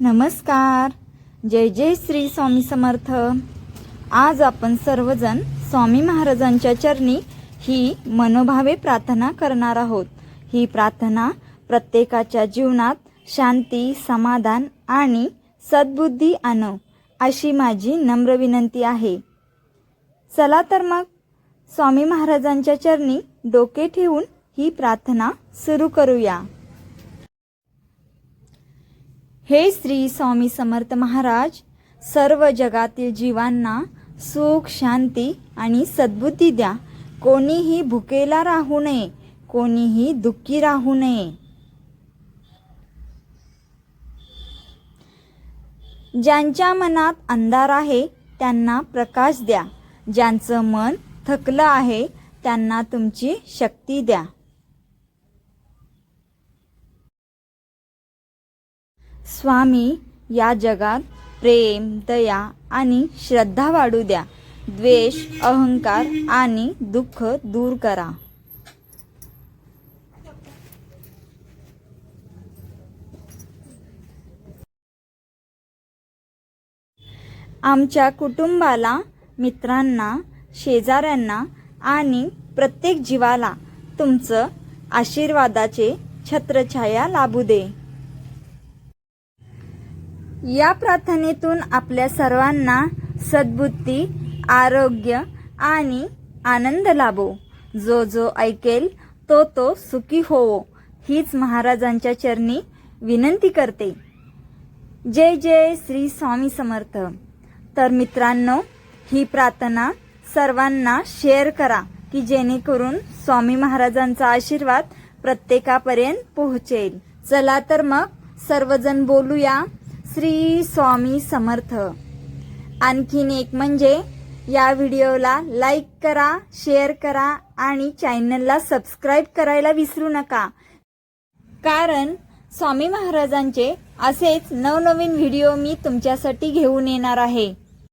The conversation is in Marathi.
नमस्कार. जय जय श्री स्वामी समर्थ. आज आपण सर्वजण स्वामी महाराजांच्या चरणी ही मनोभावे प्रार्थना करणार आहोत. ही प्रार्थना प्रत्येकाच्या जीवनात शांती समाधान आणि सद्बुद्धी आणो अशी माझी नम्र विनंती आहे. चला तर मग स्वामी महाराजांच्या चरणी डोके ठेवून ही प्रार्थना सुरू करूया. हे श्री स्वामी समर्थ महाराज सर्व जगातील जीवांना सुख शांती आणि सद्बुद्धी द्या. कोणीही भुकेला राहू नये कोणीही दुःखी राहू नये. ज्यांच्या मनात अंधार आहे त्यांना प्रकाश द्या. ज्यांचं मन थकलं आहे त्यांना तुमची शक्ती द्या. स्वामी या जगात प्रेम दया आणि श्रद्धा वाढू द्या. द्वेष अहंकार आणि दुःख दूर करा. आमच्या कुटुंबाला मित्रांना शेजाऱ्यांना आणि प्रत्येक जीवाला तुमचं आशीर्वादाचे छत्रछाया लाभू दे. या प्रार्थनेतून आपल्या सर्वांना सद्बुद्धी आरोग्य आणि आनंद लाभो. जो जो ऐकेल तो तो सुखी होवो. हीच महाराजांच्या चरणी विनंती करते. जय जय श्री स्वामी समर्थ. तर मित्रांनो ही प्रार्थना सर्वांना शेअर करा की जेणेकरून स्वामी महाराजांचा आशीर्वाद प्रत्येकापर्यंत पोहोचेल. चला तर मग सर्वजण बोलूया. श्री स्वामी समर्थ. आणखीन एक म्हणजे या व्हिडिओला लाईक करा शेअर करा आणि चॅनलला सबस्क्राईब करायला विसरू नका. कारण स्वामी महाराजांचे असेच नवनवीन व्हिडिओ मी तुमच्यासाठी घेऊन येणार आहे.